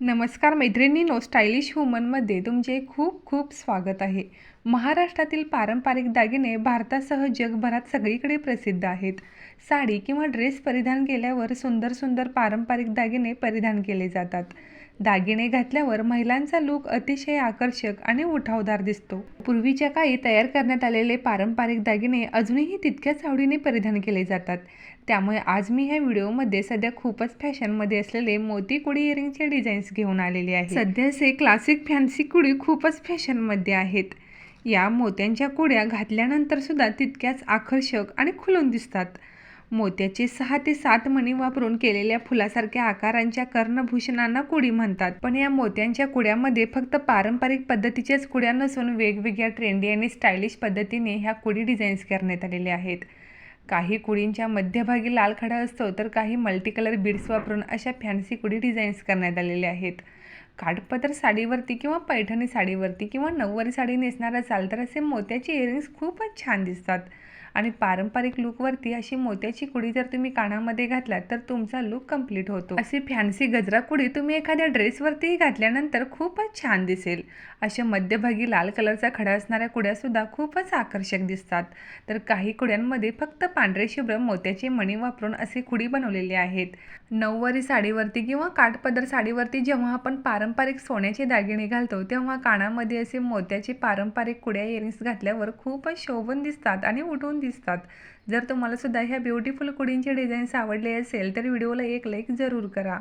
नमस्कार मैत्रिणींनो स्टायलिश वुमनमध्ये तुमचे खूप खूप स्वागत आहे. महाराष्ट्रातील पारंपरिक दागिने भारतासह जगभरात सगळीकडे प्रसिद्ध आहेत. साडी किंवा ड्रेस परिधान केल्यावर सुंदर सुंदर पारंपरिक दागिने परिधान केले जातात. दागिने घातल्यावर महिलांचा लूक अतिशय आकर्षक आणि उठावदार दिसतो. पूर्वीच्या काळी तयार करण्यात आलेले पारंपरिक दागिने अजूनही तितक्याच आवडीने परिधान केले जातात. त्यामुळे आज मी ह्या व्हिडिओमध्ये सध्या खूपच फॅशनमध्ये असलेले मोती कुडी इयरिंगचे डिझाईन्स घेऊन आलेले आहे. सध्याचे क्लासिक फॅन्सी कुडी खूपच फॅशनमध्ये आहेत. या मोत्यांच्या कुड्या घातल्यानंतर सुद्धा तितक्याच आकर्षक आणि खुलून दिसतात. मोत्याचे सहा ते सात मणी वापरून केलेल्या फुलासारख्या आकारांच्या कर्णभूषणांना कुडी म्हणतात. पण या मोत्यांच्या कुड्यामध्ये फक्त पारंपरिक पद्धतीच्याच कुड्या नसून वेगवेगळ्या ट्रेंडी आणि स्टायलिश पद्धतीने ह्या कुडी डिझाईन्स करण्यात आलेल्या आहेत. काही कुडींच्या मध्यभागी लाल खडा असतो तर काही मल्टी कलर बीड्स वापरून अशा फॅन्सी कुडी डिझाईन्स करण्यात आलेल्या आहेत. काठपदर साडीवरती किंवा पैठणी साडीवरती किंवा नऊवारी साडी नेसणार असाल तर असे मोत्याचे इयरिंग्स खूपच छान दिसतात. आणि पारंपरिक लुकवरती अशी मोत्याची कुडी जर तुम्ही कानामध्ये घातलात तर तुमचा लुक कंप्लीट होतो. अशी फॅन्सी गजरा कुडी तुम्ही एखाद्या ड्रेसवरतीही घातल्यानंतर खूपच छान दिसेल. अशा मध्यभागी लाल कलरचा खडा असणाऱ्या कुड्यासुद्धा खूपच आकर्षक दिसतात. तर काही कुड्यांमध्ये फक्त पांढरे शुभ्र मोत्याचे मणी वापरून असे कुडी बनवलेले आहेत. नऊवारी साडीवरती किंवा काठपदर साडीवरती जेव्हा आपण पारंपरिक सोन्याचे दागिने घालतो तेव्हा कानामध्ये असे मोत्याचे पारंपरिक कुड्या इयरिंग्स घातल्यावर खूपच शोभून दिसतात आणि उठून दिसतात. जर तुम्हाला सुद्धा ह्या ब्युटिफुल कुडींचे डिझाईन्स आवडले असेल तर व्हिडिओला एक लाईक जरूर करा.